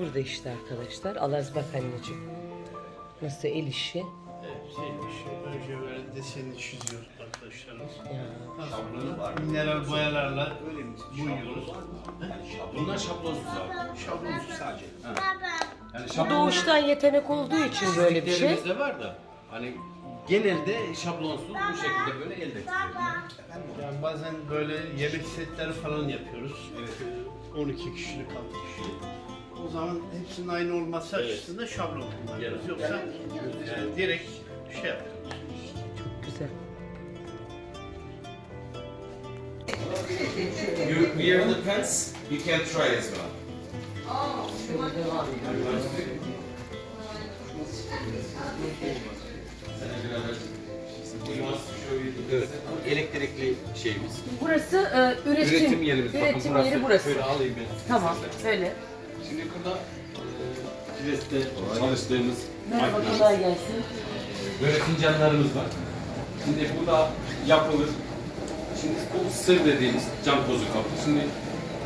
Burada işte arkadaşlar. Alaz bak anneciğim. Nasıl el işi. Evet, şey, şey, önce böyle desenini çiziyoruz arkadaşlarımız. Ya. Şablonu var. Mineral boyalarla boyuyoruz. Bunlar şablonsuz abi. Şablonsuz sadece. Yani Bu şablon doğuştan yetenek olduğu için böyle bir şey. Çiziklerimizde var da hani genelde şablonsuz bu şekilde böyle elde ediliyor. Yani bazen böyle yemek setleri falan yapıyoruz. Evet. 12 kişilik, 6 kişilik. O zaman hepsinin aynı olması açısından şablon kullanıyoruz. Evet. Yoksa yani direkt şey yapıyoruz. Güzel. You wear the pants, you can try as well. Şöyle devam Evet. Elektrikli şeyimiz. Burası e, üretim, Üretim yerimiz. Bakın Üretim yeri burası. Şöyle alayım ben. Tamam. Söyle. Şimdi burada e, Kires'te çalıştığımız Merhaba kolay gelsin. böyle fincanlarımız var. Şimdi bu da yapılır. Şimdi bu sır dediğimiz cam tozu kapı. Şimdi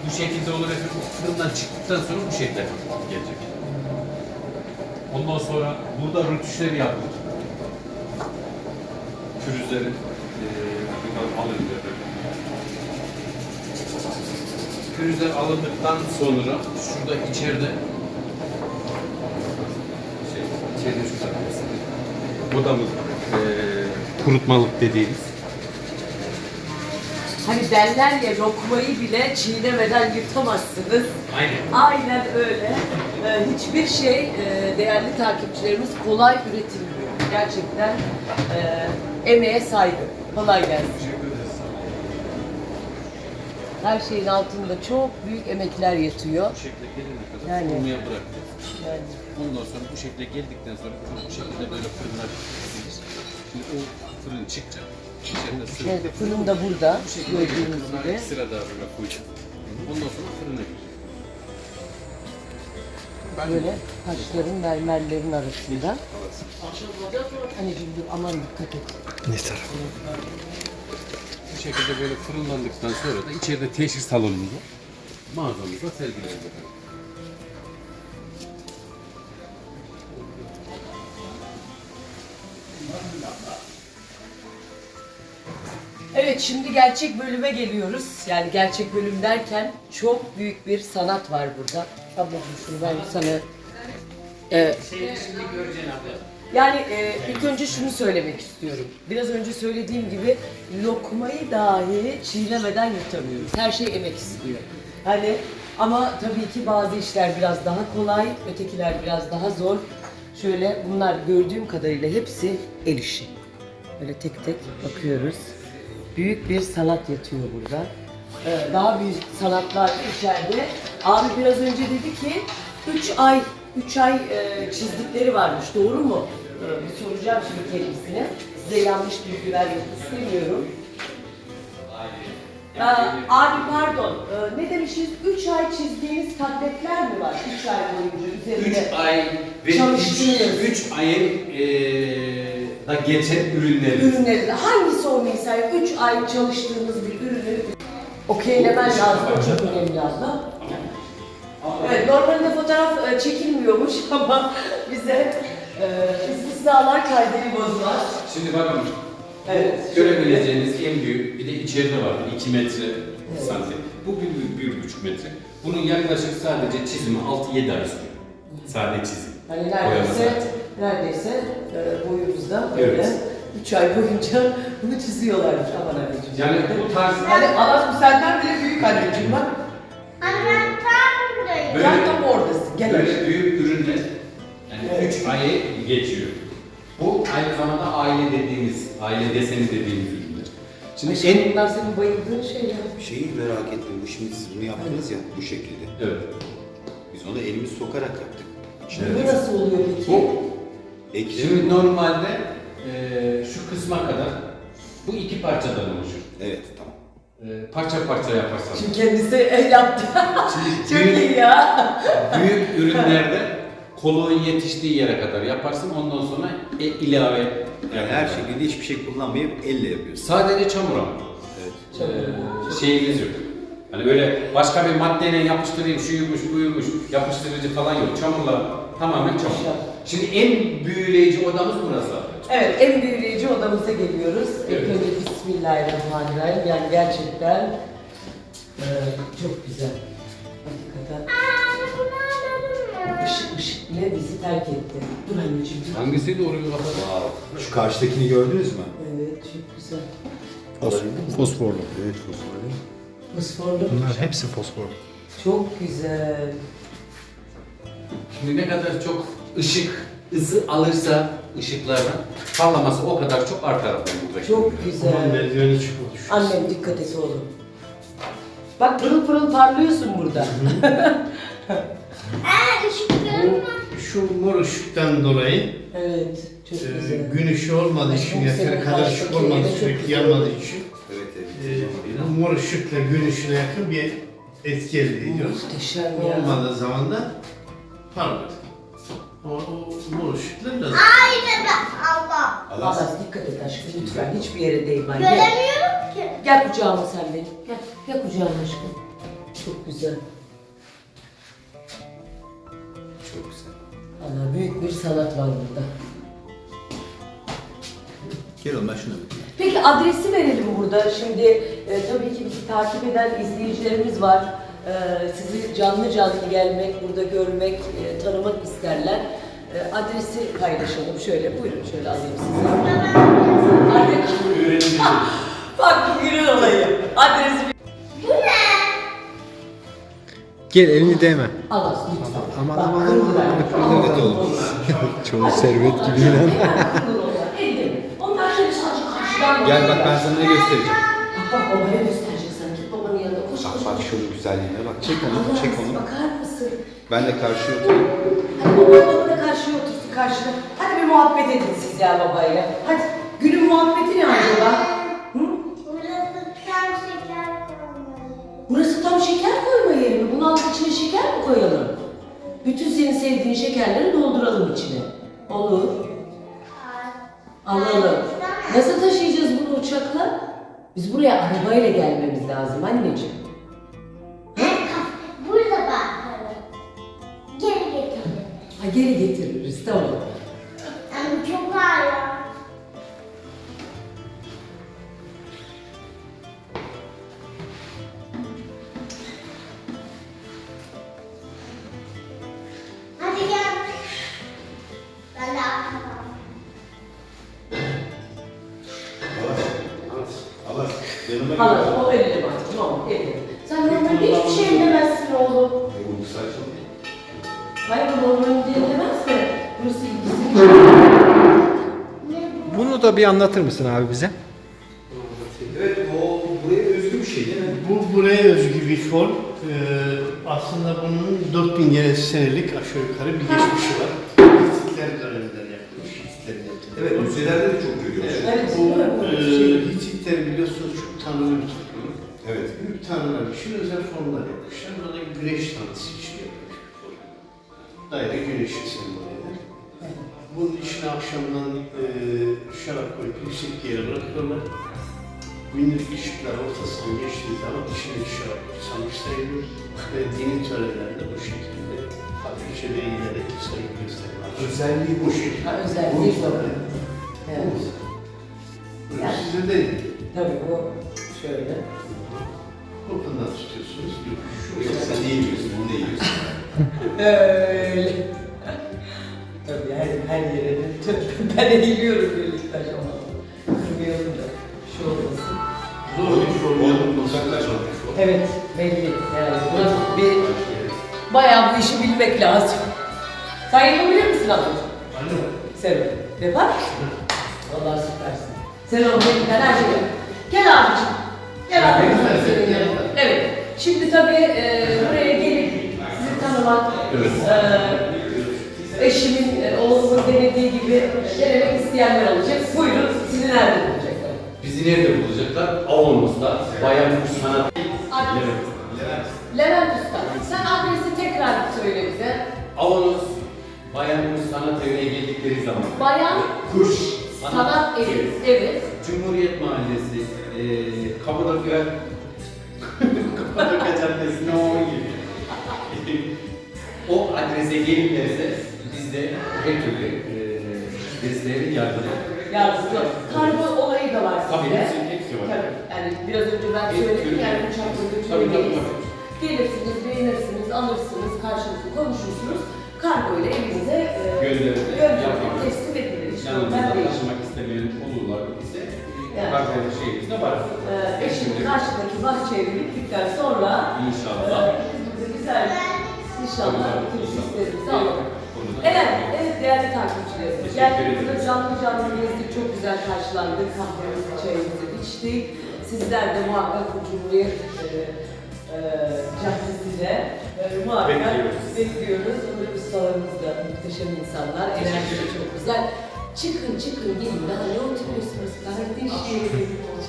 bu şekilde olur efendim. Fırından çıktıktan sonra bu şekilde gelecek. Ondan sonra burada rötuşları yapılır. Pürüzleri eee buradan alınır. Pürüzler alındıktan sonra şurada içeride şey, içeride şu tarafta odamız eee kurutmalık dediğimiz. Hani derler ya lokmayı bile çiğnemeden yutamazsınız. Aynen. Aynen öyle. Ee, hiçbir şey e, değerli takipçilerimiz kolay üretilmiyor. Gerçekten e, emeğe saygı. Kolay gelsin. Her şeyin altında çok büyük emekler yatıyor. Bu şekilde gelene kadar Yani. soğumaya bırakıyoruz. Yani Ondan sonra bu şekilde geldikten sonra bu şekilde böyle fırına dizilir. Şimdi o fırın çıkacak. Sırada evet, fırın da burada bu şekilde gördüğünüz gibi. sıra daha böyle koyacağız. Ondan sonra fırına girecek. Böyle taşların mermerlerin arasında. Anneciğim dur aman dikkat et. Bu şekilde böyle fırınlandıktan sonra da içeride teşhir salonumuzda mağazamızda sergileriz efendim. Evet şimdi gerçek bölüme geliyoruz. Yani gerçek bölüm derken çok büyük bir sanat var burada. Ablacığım şunu ben sana... Evet. Yani e, ilk önce şunu söylemek istiyorum. Biraz önce söylediğim gibi lokmayı dahi çiğnemeden yutamıyoruz. Her şey emek istiyor. Hani ama tabii ki bazı işler biraz daha kolay, ötekiler biraz daha zor. Şöyle bunlar gördüğüm kadarıyla hepsi el işi. Böyle tek tek bakıyoruz. Büyük bir sanat yatıyor burada. Ee, daha büyük sanatlar içeride. Abi biraz önce dedi ki 3 ay 3 ay e, çizdikleri varmış. Doğru mu? Ee, bir soracağım şimdi kendisine. Size yanlış bilgi vermek istemiyorum. Ee, abi pardon, ee, ne demişiz? 3 ay çizdiğiniz tabletler mi var? 3 ay boyunca üzerinde. 3 ay ve Çalıştınız. 3 ayın eee da geçen ürünleri hangisi o mesela 3 ay çalıştığınız bir ürünü okeylemen lazım. O çok önemli abla. Evet, normalde fotoğraf e, çekilmiyormuş ama bize e, istisnalar kaydını bozmaz. Şimdi bakın Evet. görebileceğiniz en büyük bir de içeride var 2 metre santim. Bu bir, bir, bir buçuk metre. Bunun yaklaşık sadece çizimi 6-7 ay sürüyor. Sadece çizim. Hani neredeyse, neredeyse e, boyumuzda böyle Evet. 3 ay boyunca bunu çiziyorlarmış aman anneciğim. Yani bu tarz Hani Aras bu senden bile büyük anneciğim bak. Anne ben tam buradayım. Böyle- Sen tam oradasın. Gel. böyle büyük ürünler yani 3 ayı geçiyor. Bu aynı zamanda aile dediğimiz, aile deseni dediğimiz ürünler. Şimdi Şimdi en... bunlar senin bayıldığın şeyler. Şeyi merak ettim. Bu şimdi siz bunu yaptınız ya bu şekilde. Evet. Biz onu elimiz sokarak yaptık. Bu nasıl oluyor peki? Bu Ekşi. Şimdi normalde eee, şu kısma kadar bu iki parçadan oluşur. Evet tamam. Eee, parça parça yaparsan. Şimdi kendisi el yaptı. Çok büyük- iyi ya. Büyük ürünlerde koluğun yetiştiği yere kadar yaparsın ondan sonra e, ilave Yani her şekilde hiçbir şey kullanmayıp elle yapıyorsun. Sadece çamur ama. Evet. Eee, şeyimiz yok. Hani öyle başka bir maddeyle yapıştırayım, şuymuş, buymuş, yapıştırıcı falan yok. Çamurla tamamen çamur. Şimdi en büyüleyici odamız burası. Evet, en büyüleyici odamıza geliyoruz. İlk Evet. önce Bismillahirrahmanirrahim. Yani gerçekten e, çok güzel. Hakikaten mı? ışık ışık bile bizi terk etti. Dur anneciğim. dur. Hangisiydi oraya bakalım? Şu karşıdakini gördünüz mü? Evet, çok güzel. Fosforlu. Evet fosforlu. Fosforlu. Bunlar hepsi fosfor. Çok güzel. Şimdi ne kadar çok ışık, ısı alırsa ışıklardan parlaması o kadar çok artar. Çok Aman güzel. merdiveni çıkma düşüyorsun. Annem dikkat et oğlum. Bak pırıl pırıl parlıyorsun burada. Aa ışıklarım var. Bu şu mor ışıktan dolayı evet, çok e, güzel. gün ışığı olmadığı için çok yeteri sevindim. kadar ışık Baştaki olmadığı çok sürekli güzel. yanmadığı için Evet e, evet. mor ışıkla gün ışığına yakın bir etki elde ediyoruz. Muhteşem ya. Olmadığı zaman da parlıyor. O Ay bebe Allah. Allah dikkat et aşkım lütfen. Hiçbir yere değme. Gel, Göremiyorum ki. gel kucağıma sen benim. Gel, gel kucağıma aşkım. Çok güzel. Çok güzel. Allah büyük bir sanat var burada. Gel oğlum ben şuna bakayım. Peki adresi verelim burada. Şimdi e, tabii ki bizi takip eden izleyicilerimiz var. E, sizi canlı canlı gelmek, burada görmek, e, tanımak isterler. E, adresi paylaşalım. Şöyle buyurun şöyle alayım sizi. Bak bu günün olayı. Adresi Gel elini değme. al aslında lütfen. Aman aman aman. ben. Evet oğlum. Çoğu servet gibi inan. Gel bak ben sana ne göstereceğim. Bak bak babaya gösterecek sana. Güzelliğine bak. Çek onu, Allah çek onu. Bakar mısın? Ben de karşıya oturayım. Hadi baba babana karşıya otursun karşına. Hadi bir muhabbet edin siz ya babayla. Hadi günün muhabbeti ne acaba? Hı? Burası tam şeker koymalı. Burası tam şeker koyma yeri mi? Bunun altı içine şeker mi koyalım? Bütün senin sevdiğin şekerleri dolduralım içine. Olur. Alalım. Nasıl taşıyacağız bunu uçakla? Biz buraya arabayla gelmemiz lazım anneciğim. Hala o elini bak. Tamam elini. Sen normalde hiçbir şey demezsin oğlum. Hayır bu normalde demez mi? Burası bu? Bunu da bir anlatır mısın abi bize? Evet o buraya özgü bir şey değil mi? Bu buraya özgü bir form. Ee, aslında bunun 4000 gene senelik aşağı yukarı bir geçmişi var. Hititler döneminden yapılmış. Hititlerin yaptığı. Evet müzelerde de çok görüyoruz. Evet, Bu e, şey. Hititler biliyorsunuz bir topluluk. Evet. Büyük tanrılar için özel formlar yapmışlar. Burada güneş tanrısı için yapılmış bir form. Daire güneşi sembol eder. Bunun içine akşamdan e, şarap koyup yüksek bir yere bırakıyorlar. Günlük ışıklar ortasından geçtiği zaman içine şarap sanmış sayılıyor. Ve dini törenlerde bu şekilde hafifçe değinerek saygı gösterilir. Özelliği bu şekilde. Ha, özelliği bu. Evet. Yani- size değil. Tabii bu şöyle. Kokundan tutuyorsunuz. Yok, şu Yok sen ne yiyorsun, bunu ne yiyorsun? Öyle. Tabii her, her yere de ben eğiliyorum birlikte ama. Kırmayalım da. Şu olmasın. Zor bir form Oğlum yapılması. uzaklaşma. Evet belli. Yani buna bir bayağı bu işi bilmek lazım. Sen yapabilir misin ablacığım? Sen yapar mısın? Vallahi süpersin. Sen onu her şeyi. Gel abicim. Abicim. Senin yanına. Evet. Şimdi tabii e, buraya gelip sizi tanımak, e, eşimin, e, oğlumun denediği gibi denemek isteyenler olacak. Buyurun, sizi nerede bulacaklar? Bizi nerede bulacaklar? Avonumuzda Bayan Sanat Adres. Levent Usta, sen adresi tekrar söyle bize. Avonuz Bayan Kuş Sanat Evi'ne geldikleri zaman Bayan Kuş Sanat Evi. Evet. Cumhuriyet Mahallesi, e, Kapadokya Padoka Caddesi'ne o gibi. o adrese gelinlerse biz de her türlü e, desteğe yardım Yardımcı. Kargo olayı da var Tabii hepsi, hepsi var. Tabii. Yani biraz önce ben söyledim Türkiye. yani uçakla Tabii, tabii, tabii. Gelirsiniz, beğenirsiniz, alırsınız, karşılıklı konuşursunuz. Kargo ile evinize e, Gönderir, teslim edilir. İşte Yanımızda onlar değil. taşımak olurlar ise Yani. kargo şeyimizde var. Ee, eşim karşıdaki bahçeye bittikten sonra İnşallah. e, güzel inşallah bütün alalım. Konuda- Evet, evet değerli takipçilerimiz. Burada canlı canlı gezdik, çok güzel karşılandık. Kahvemizi, çayımızı içtik. Sizler de muhakkak bu Cumhuriyet e, e, e, muhakkak Bekliyoruz. bekliyoruz. Burada ustalarımız da muhteşem insanlar. Enerji de çok güzel. Çıkın çıkın gelin daha ne oturuyorsunuz kardeşim.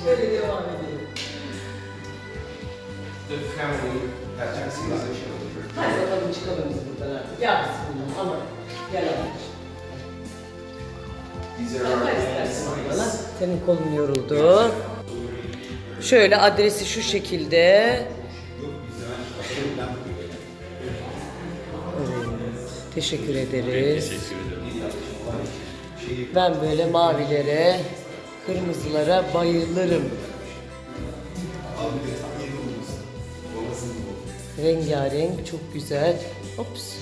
Şöyle devam edelim. The family has taxis. Hadi bakalım çıkalım biz buradan artık. Ya bismillah ama gel istersen bana. slides. Senin kolun yoruldu. Şöyle adresi şu şekilde. Evet, teşekkür ederiz. Ben böyle mavilere, kırmızılara bayılırım. Rengarenk, çok güzel. Ops.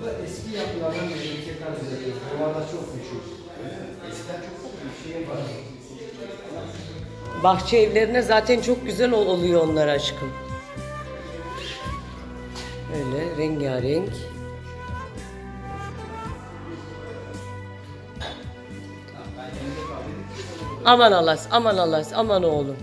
Bu da eski yapılardan biri. Tekrar düzenliyoruz. Buralarda çok meşhur. Eskiden çok bir şey var. Bahçe evlerine zaten çok güzel ol- oluyor onlar aşkım. Öyle rengarenk. Aman Alas, aman Alas, aman oğlum.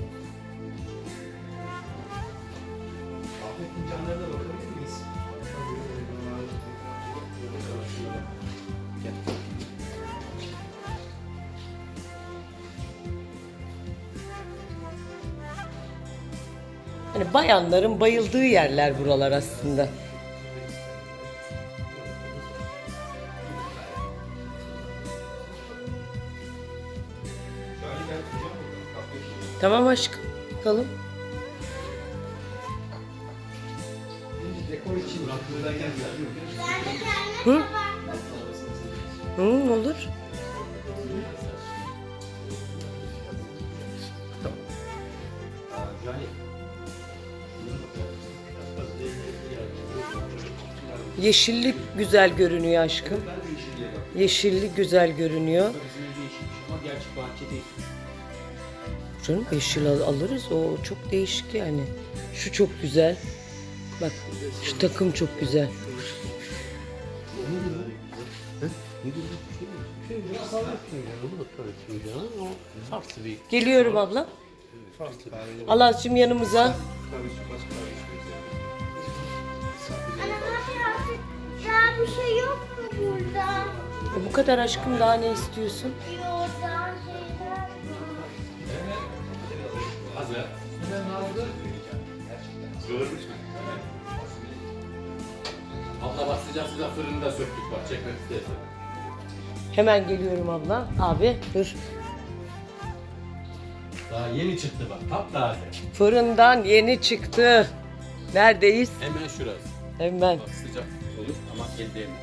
Hani bayanların bayıldığı yerler buralar aslında. Tamam aşkım. Bakalım. Dekor Hı? Hı, olur. Yeşillik güzel görünüyor aşkım. Yeşillik güzel görünüyor. Canım yeşil al- alırız. O çok değişik yani. Şu çok güzel. Bak şu takım çok güzel. Geliyorum abla. Allah'cığım yanımıza. Daha bir şey yok mu burada? E, bu kadar aşkım daha ne istiyorsun? Yok Hazır. Abla bak sıcak sıcak fırında söktük bak çekmek istersen. Hemen geliyorum abla. Abi dur. Daha yeni çıktı bak taptaze. Fırından yeni çıktı. Neredeyiz? Hemen şurası. Hemen. Bak sıcak olur ama el değme.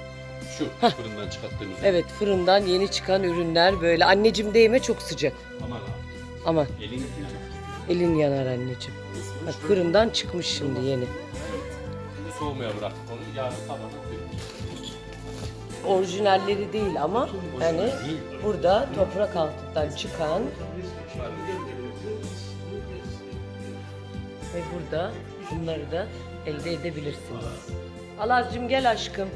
Şu fırından çıkarttığımız. Evet fırından yeni çıkan ürünler böyle. Anneciğim değme çok sıcak. Aman abi. Aman Elin. Elin yanar anneciğim. Bak fırından çıkmış şimdi yeni. Şimdi soğumaya bıraktık onu. Yarın sabah. Orijinalleri değil ama yani burada toprak altından çıkan ve burada bunları da elde edebilirsiniz. Alazcığım gel aşkım.